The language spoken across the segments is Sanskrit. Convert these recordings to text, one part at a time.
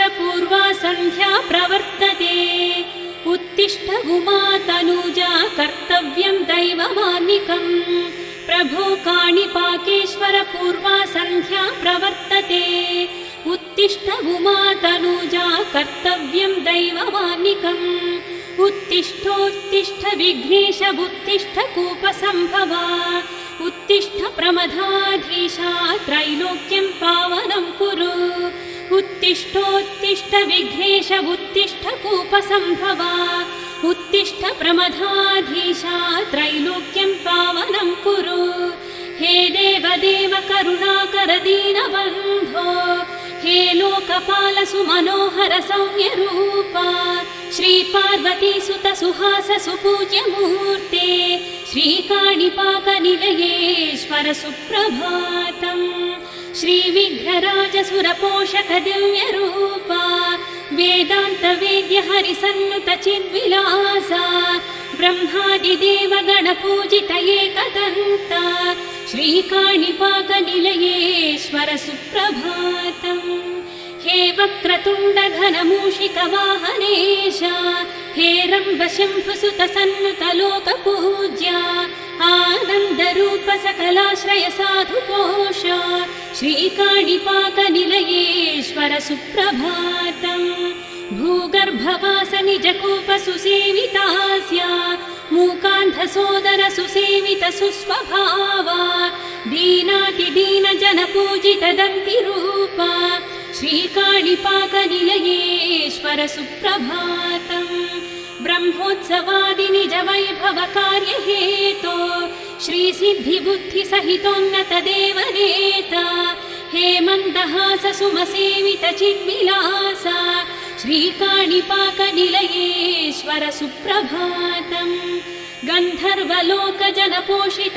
पूर्वा सन्ध्या प्रवर्तते। उत्तिष्ठ उमा तनूजा कर्तव्यं दैवमान्निकम् प्रभो काणिपाकेश्वर पूर्वा सन्ध्या प्रवर्तते। उत्तिष्ठ उमा तनूजा कर्तव्यं दैवमान्निकम् उत्तिष्ठोत्तिष्ठ विघ्नेश उत्तिष्ठ कूपसम्भवा। उत्तिष्ठ प्रमदाधीशा त्रैलोक्यं पावनं कुरु उत्तिष्ठोत्तिष्ठ विघ्नेश उत्तिष्ठ कूपसम्भवा उत्तिष्ठ प्रमदाधीशा त्रैलोक्यं पावनं कुरु। हे देवदेव करुणाकर दीनबन्धो हे लोकपाल सुमनोहर सौम्यरूपा श्रीपार्वती सुत सुहास सुपूज्य मूर्ते श्रीकाणिपाकनिलयेश्वर सुप्रभातम् श्रीविघ्नराज सुरपोषक दिव्यरूपा वेदान्त वेद्य हरिसन्नुत चिद्विलासा ब्रह्मादिदेव गणपूजित एकदन्ता श्रीकाणिपाकनिलयेश्वर सुप्रभातम् हे वक्रतुण्ड घनमूषिक वाहनेश हे रम्ब शम्भुसुत सन्नुत लोकपूज्या आनन्दरूप सकलाश्रय साधुकोश श्रीकाणिपाकनिलयेश्वर सुप्रभातम् भूगर्भवास निजकूप सुसेवितास्या मूकान्ध सोदर सुसेवित सुस्वभावा दीनातिदीन जन पूजित दन्तिरूपा श्रीकाणिपाकनिलयेश्वर सुप्रभातम् ब्रह्मोत्सवादि निज वैभव कार्य हेतो श्रीसिद्धि बुद्धि सहितोन्नत देवनेता हे मन्दहास सुमसेवित चिद्विलासा श्रीकाणिपाकनिलयेश्वर सुप्रभातम् गन्धर्वलोक जन पोषित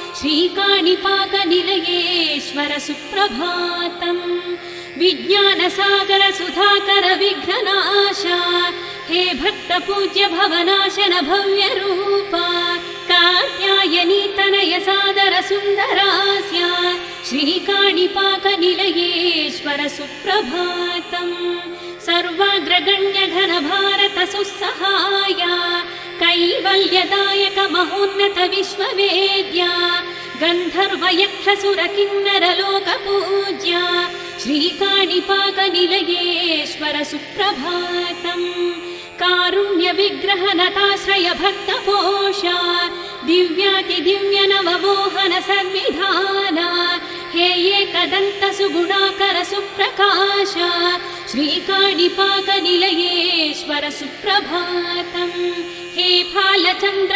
हेतो दारिद्र्यनाश घन पावन वेदगम्या श्रीकाणिपाकनिलयेश्वर सुप्रभातम् विख्यातरूप जलसेवित दिव्यगात्रा नानाविधान सुरपावन विश्वधामा सर्वज्ञ तत्त्वगुणशोभित सौम्यरूपा श्रीकाणिपाकनिलयेश्वर सुप्रभातम् विज्ञानसागर विघ्ननाशा हे भक्तपूज्य भवनाशन भव्यरूपा कात्यायनी तनय सादर सुन्दरास्या श्रीकाणिपाकनिलयेश्वर सुप्रभातम् सर्वाग्रगण्य घन भारत सुसहाया कैवल्यदायक महोन्नत विश्ववेद्या गन्धर्व यक्ष सुर किन्नर लोकपूज्या श्रीकाणिपाकनिलयेश्वर सुप्रभातम् कारुण्य विग्रह नताश्रय भक्तपोषा दिव्यातिदिव्य नवमोहन सन्निधाना हे एकदन्त सुगुणाकर सुप्रकाश श्रीकाणिपाकनिलयेश्वर सुप्रभातम् हे फालचन्द्र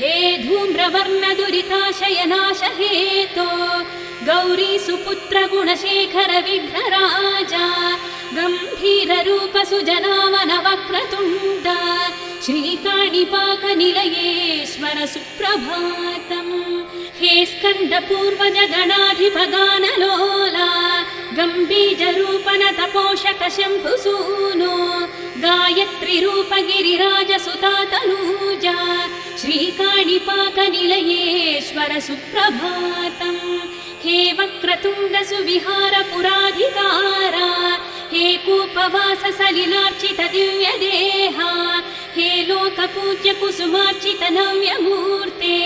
हे धूम्रवर्ण दुरिताशयनाश हेतो गौरी सुपुत्र गुणशेखर विघ्नराजा गम्भीर रूप सुजनावन वक्रतुण्ड श्रीकाणिपाकनिलयेश्वर सुप्रभातम्। हे स्कन्द पूर्वज गणाधिपगानलोला गम्भीजरूपन तपोषक शम्भुसूनो गायत्रि रूप गिरिराज सुता तनूजा श्रीकाणिपाकनिलयेश्वर सुप्रभातम् हे वक्रतुण्ड सुविहार पुराधिकारा हे कूपवास सलिलार्चित दिव्य देहा हे लोकपूज्य कुसुमार्चित नव्यमूर्ते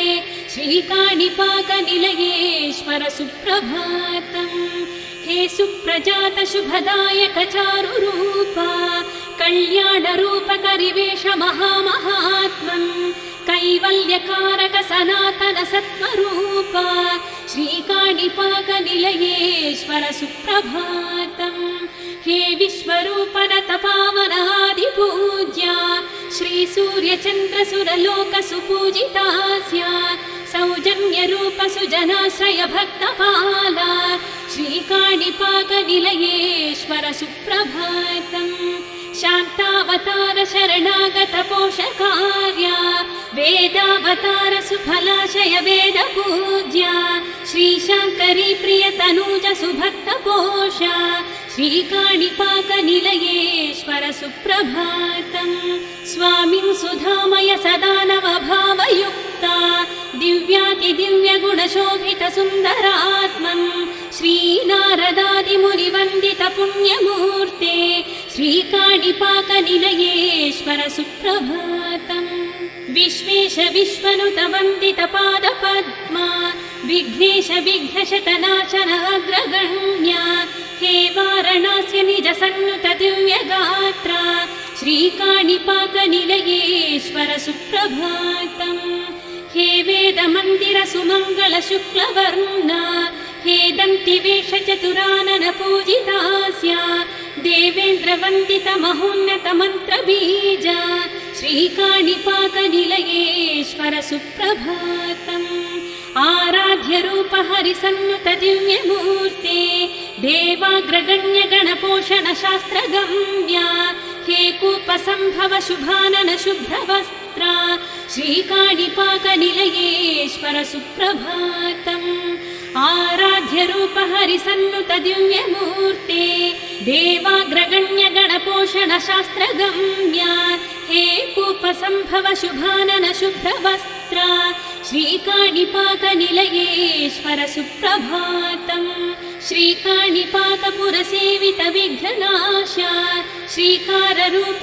श्रीकाणिपाकनिलयेश्वर सुप्रभातम् हे सुप्रजात शुभदायक चारुरूपा कल्याणरूप करिवेश महामहात्मन् कैवल्यकारक सनातन सत्त्वरूपा श्रीकाणिपाकनिलयेश्वर सुप्रभातम् हे विश्वरूपन तपावनादिपूज्या श्रीसूर्यचन्द्रसुरलोक सुपूजितास्या सौजन्यरूप सुजनाश्रय भक्तपाला श्रीकाणिपाकनिलयेश्वर सुप्रभातम् शान्तावतार शरणागत पोषकार्या वेदावतार सुफलाशय वेद पूज्या श्रीशाङ्करी प्रियतनूज सुभक्तपोषा श्रीकाणिपाकनिलयेश्वर सुप्रभातम् स्वामिन् सुधामय सदा नवभावयुक्ता दिव्यातिदिव्यगुणशोभित सुन्दरात्मन् श्रीनारदादिमुनिवन्दित पुण्यमूर्ते श्रीकाणिपाकनिलयेश्वर सुप्रभातम् विश्वेश विश्वनुत वन्दित पादपद्मा विघ्नेश विघ्नशतनाचन अग्रगण्या हे वारणास्य निज सन्नुत दिव्यगात्रा श्रीकाणिपाकनिलयेश्वर सुप्रभातम् हे वेदमन्दिर सुमङ्गल शुक्लवर्णा हे दन्तिवेश चतुरानन पूजितास्या देवेन्द्र वन्दित महोन्नत मन्त्रबीज श्रीकाणिपाकनिलयेश्वर सुप्रभातम् आराध्य रूप हरिसन्नुत दिव्यमूर्ते देवाग्रगण्य गणपोषण शास्त्रगम्या हे कूपसम्भव शुभानन शुभ्रवस्त्रा श्रीकाणिपाकनिलयेश्वर सुप्रभातम् आराध्य रूप हरिसन्नुत दिव्यमूर्ते देवाग्रगण्य गणपोषण शास्त्रगम्या हे कूपसम्भव शुभानन शुभ्रवस्त्रा श्रीकाणिपाकनिलयेश्वर सुप्रभातम् श्रीकाणिपाकपुरसेवित विघ्ननाशा श्रीकाररूप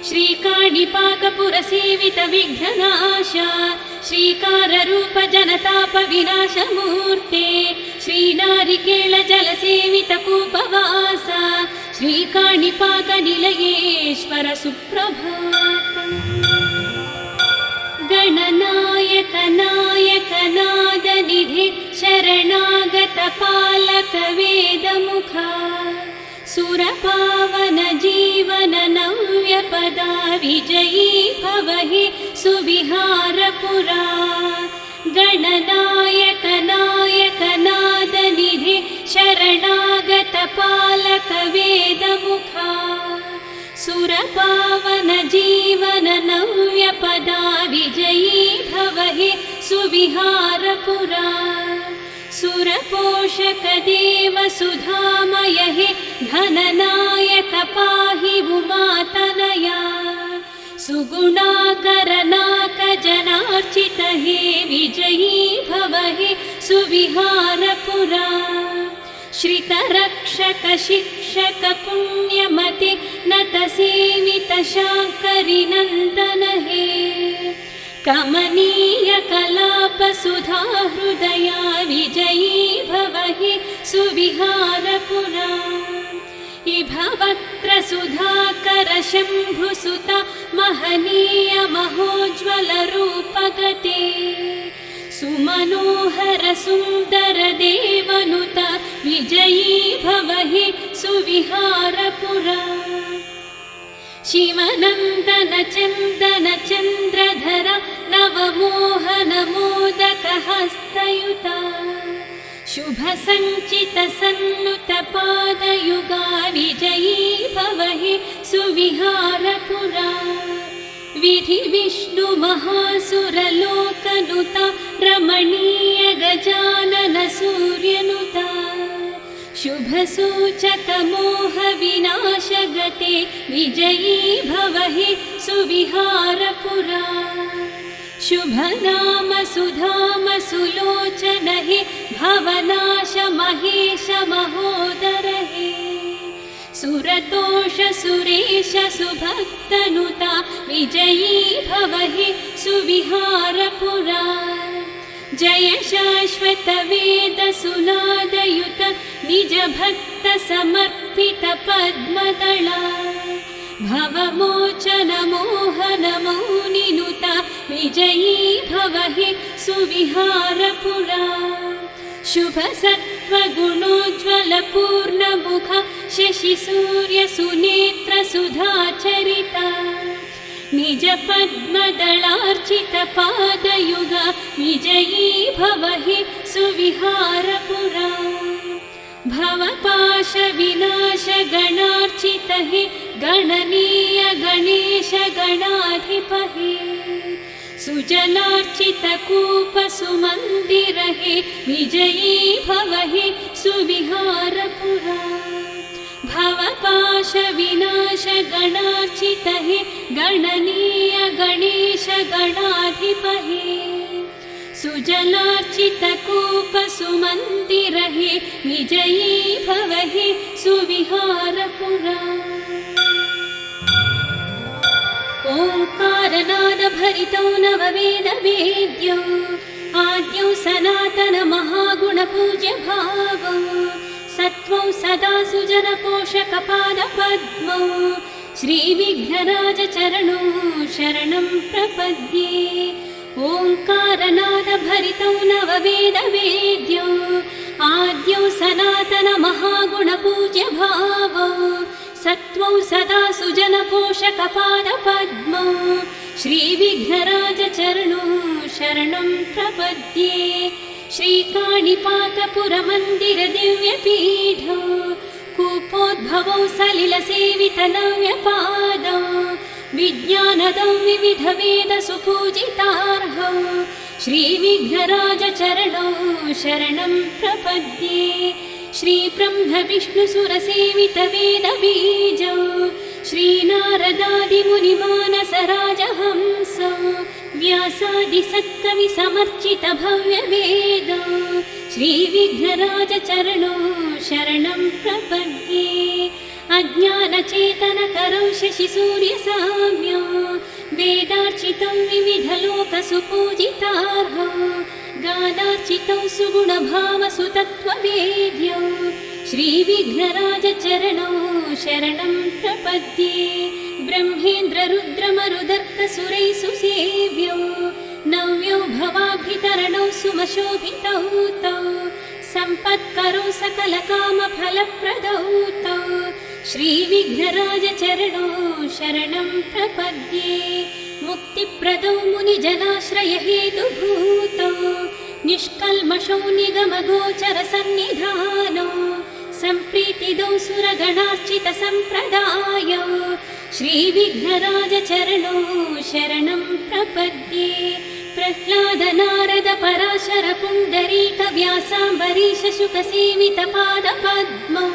जनताप विनाशमूर्ते श्रीनारिकेळ जलसेवित कूपवासा श्रीकाणिपाकनिलयेश्वर सुप्रभातम् श्रीकाणिपाकपुरसेवित विघ्ननाशा श्रीकाररूप जनताप विनाशमूर्ते श्रीनारिकेळ जलसेवित कूपवासा श्रीकाणिपाकनिलयेश्वर सुप्रभातम् गणनायक नायक नादनिधे शरणागत पालक वेदमुखा सुरपावन नव्यपदा विजयी भव हि सुविहारपुरा। गणनायक नायक नादनिधे शरणागत पालक वेदमुखा। सुरपावन जीवन नव्यपदा विजयी भव हि सुविहारपुरा। सुरपोषक देव सुधामय हि धननायक पाहि उमातनया सुगुणाकरनाक जनार्चित हे विजयी भव हि सुविहारपुरा। श्रितरक्षक शिक्षक पुण्यमति नत सेवित शाकरि नन्दन हे कमनीयकलापसुधा हृदया विजयी भव हि सुविहारपुरा इभवक्त्र सुधाकर शम्भुसुता महनीय महोज्ज्वलरूपगते। सुमनोहर सुन्दर देवनुत विजयी भव हि सुविहारपुरा। शिवनन्दन चन्दन चन्द्रधर नवमोहन मोदक हस्तयुता शुभ सञ्चित सन्नुत पादयुगा विजयी भव हि सुविहारपुरा। विधि विष्णु महासुरलोकनुता रमणीय गजानन सूर्यनुता शुभसूचक मोह विनाशगते विजयी भव हि सुविहारपुरा शुभ नाम सुधाम सुलोचन हि भवनाश महेश महोदर हि सुरतोष सुरेश सुभक्तनुता विजयी भव हि सुविहारपुरा। जय शाश्वत वेद सुनादयुत निज भक्त समर्पित पद्मदला भवमोचन मोहन मौनिनुता विजयी भव हि सुविहारपुरा। शुभ सत्त्वगुणोज्ज्वल पूर्णमुख शशि सूर्य सुनेत्र सुधाचरिता निज पद्मदलार्चित पादयुग विजयी भव हि सुविहारपुरा भवपाश विनाश गणार्चित हि गणनीय गणेश गणाधिपहि सुजनार्चित विजयी भव हि सुविहारपुरा भवपाश विनाश गणार्चित हि गणनीय गणेश गणाधिपहि सुजलार्चित कूप सुमन्दिर हि विजयी भव हि सुविहारपुरा। ओङ्कारनादभरितौ नववेदवेद्यौ आद्यौ सनातन महागुणपूज्य भावौ सत्त्वौ सदा सुजनपोषकपादपद्मौ श्रीविघ्नराजचरणौ शरणं प्रपद्ये ओङ्कारनादभरितौ नववेदवेद्यौ आद्यौ सनातन महागुणपूज्य भावौ सत्त्वौ सदा सुजनपोषकपादपद्मौ श्रीविघ्नराजचरणौ शरणं प्रपद्ये श्रीकाणिपाकपुरमन्दिर दिव्यपीठौ कूपोद्भवौ सलिलसेवितनव्यपादौ विज्ञानदौ विविधवेदसुपूजितार्हौ श्रीविघ्नराजचरणौ शरणं प्रपद्ये। श्रीब्रह्मविष्णुसुरसेवितवेदबीजौ श्रीनारदादिमुनिमानसराजहंसौ व्यासादिसत्कविसमर्चित भव्यवेदौ श्रीविघ्नराजचरणौ शरणं प्रपद्ये अज्ञानचेतनकरौ शशिसूर्यसाम्यो वेदार्चितं विविधलोकसुपूजितार्हौ गानार्चितौ सुगुणभावसुतत्ववेद्यौ श्रीविघ्नराजचरणौ शरणं प्रपद्ये ब्रह्मेन्द्ररुद्रमरुदर्कसुरैः सुसेव्यौ नव्यौ भवाभितरणौ सुमशोभितौ तौ सम्पत्करौ सकलकामफलप्रदौ तौ श्रीविघ्नराजचरणौ शरणं प्रपद्ये मुक्तिप्रदौ मुनिजनाश्रयहेतुभूतौ निष्कल्मषौ निगमगोचरसन्निधानौ सम्प्रीतिदौ सुरगणार्चितसम्प्रदायौ श्रीविघ्नराजचरणौ शरणं प्रपद्ये। प्रह्लादनारद पराशर पुण्डरीकव्यासाम्बरीश शुकसेवितपादपद्मौ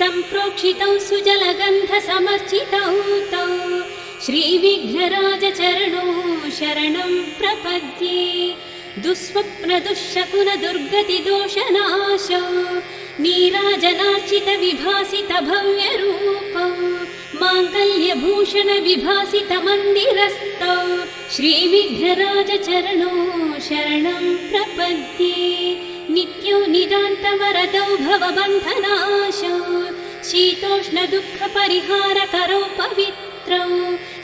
सम्प्रोक्षितौ सुजलगन्धसमर्चितौ तौ। श्रीविघ्नराजचरणौ शरणं प्रपद्ये। दुःस्वप्नदुःशकुनदुर्गतिदोषनाशौ। नीराजनार्चितविभासितभव्यरूपौ। माङ्गल्यभूषणविभासितमन्दिरस्थौ श्रीविघ्नराजचरणौ शरणं प्रपद्ये नित्यो निदान्तवरदौ भवबन्धनाशौ। शीतोष्णदुःखपरिहारकरौ पवित्रौ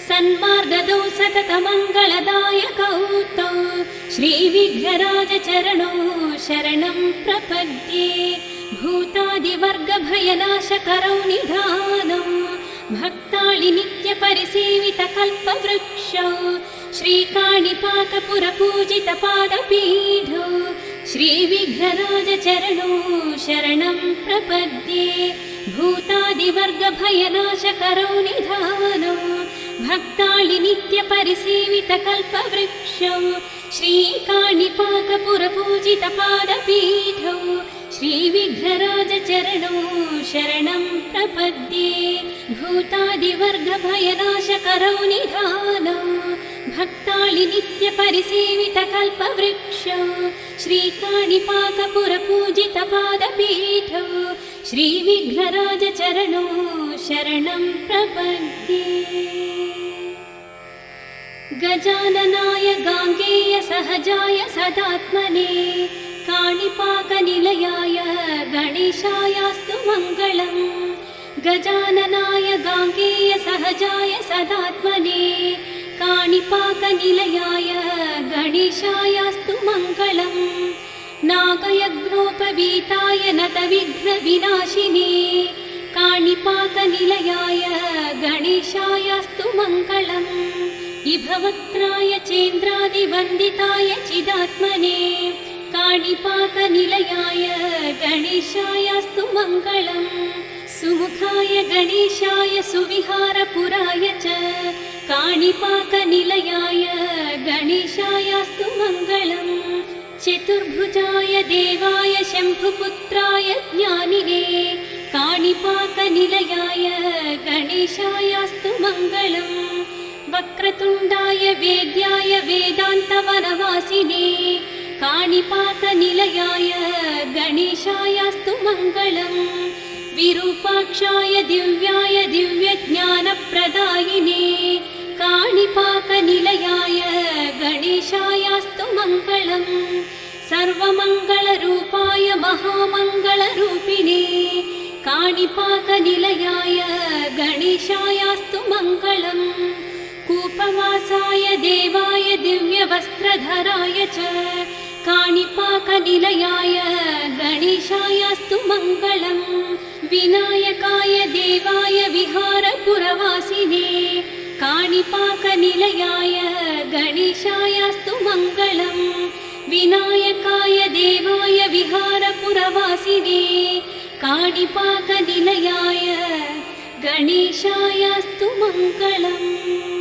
सन्मार्गदौ सततमङ्गलदायकौ तौ श्रीविघ्नराजचरणौ शरणं प्रपद्ये। भूतादिवर्गभयनाशकरौ निधानौ। भक्ताळि नित्यपरिसेवितकल्पवृक्षौ। श्रीकाणिपाकपुरपूजितपादपीठौ श्रीविघ्नराजचरणौ शरणं प्रपद्ये भूतादिवर्गभयनाशकरौ निधानौ भक्ताळि नित्यपरिसेवितकल्पवृक्षौ श्रीकाणिपाकपुरपूजितपादपीठौ श्रीविघ्नराजचरणौ शरणं प्रपद्ये भूतादिवर्गभयनाशकरौ निधानौ भक्ताळि नित्यपरिसेवितकल्पवृक्षौ श्रीकाणिपाकपुरपूजितपादपीठौ श्रीविघ्नराजचरणौ शरणं प्रपद्ये। गजाननाय गाङ्गेय सहजाय सदात्मने काणिपाकनिलयाय गणेशायास्तु मङ्गलम्। गजाननाय गाङ्गेय सहजाय सदात्मने काणिपाकनिलयाय गणेशायास्तु मङ्गलम्। नागयज्ञोपवीताय नतविघ्नविनाशिने। काणिपाकनिलयाय गणेशायास्तु मङ्गलम्। इभवक्त्राय चेन्द्रादिवन्दिताय चिदात्मने। काणिपाकनिलयाय गणेशायास्तु मङ्गलम्। सुमुखाय गणेशाय सुविहारपुराय च काणिपाकनिलयाय गणेशायास्तु मङ्गलम्। चतुर्भुजाय देवाय शम्भुपुत्राय ज्ञानिने। काणिपाकनिलयाय गणेशायास्तु मङ्गलम्। वक्रतुण्डाय वेद्याय वेदान्तवनवासिने। काणिपाकनिलयाय गणेशायास्तु मङ्गलम्। विरूपाक्षाय दिव्याय दिव्यज्ञानप्रदायिने काणिपाकनिलयाय गणेशायास्तु मङ्गलम्। सर्वमङ्गलरूपाय महामङ्गलरूपिणे काणिपाकनिलयाय गणेशायास्तु मङ्गलम्। कूपवासाय देवाय दिव्यवस्त्रधराय च काणिपाकनिलयाय गणेशायास्तु मङ्गलम्। विनायकाय देवाय विहारपुरवासिने काणिपाकनिलयाय गणेशायास्तु मङ्गलम् विनायकाय देवाय विहारपुरवासिने काणिपाकनिलयाय गणेशायास्तु मङ्गलम्